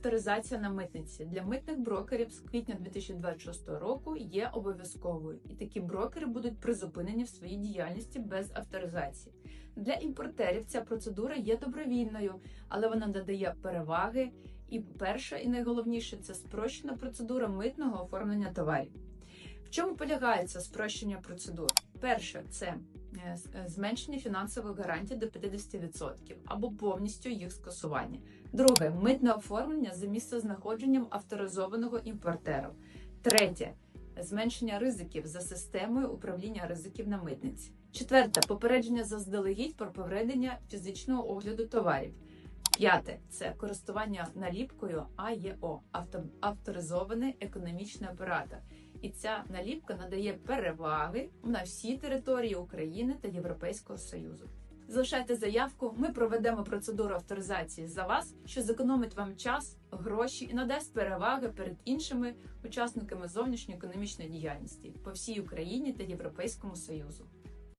Авторизація на митниці для митних брокерів з квітня 2026 року є обов'язковою, і такі брокери будуть призупинені в своїй діяльності без авторизації. Для імпортерів ця процедура є добровільною, але вона надає переваги. І перше, і найголовніше це спрощена процедура митного оформлення товарів. В чому полягає це спрощення процедур? Перше, це зменшення фінансових гарантій до 50% або повністю їх скасування. Друге митне оформлення за місцезнаходженням авторизованого імпортера. Третє зменшення ризиків за системою управління ризиків на митниці. Четверте попередження заздалегідь про проведення фізичного огляду товарів. П'яте це користування наліпкою АЄО авто, авторизований економічний оператор. І ця наліпка надає переваги на всій території України та Європейського Союзу. Залишайте заявку, ми проведемо процедуру авторизації за вас, що зекономить вам час, гроші і надасть переваги перед іншими учасниками зовнішньоекономічної діяльності по всій Україні та Європейському Союзу.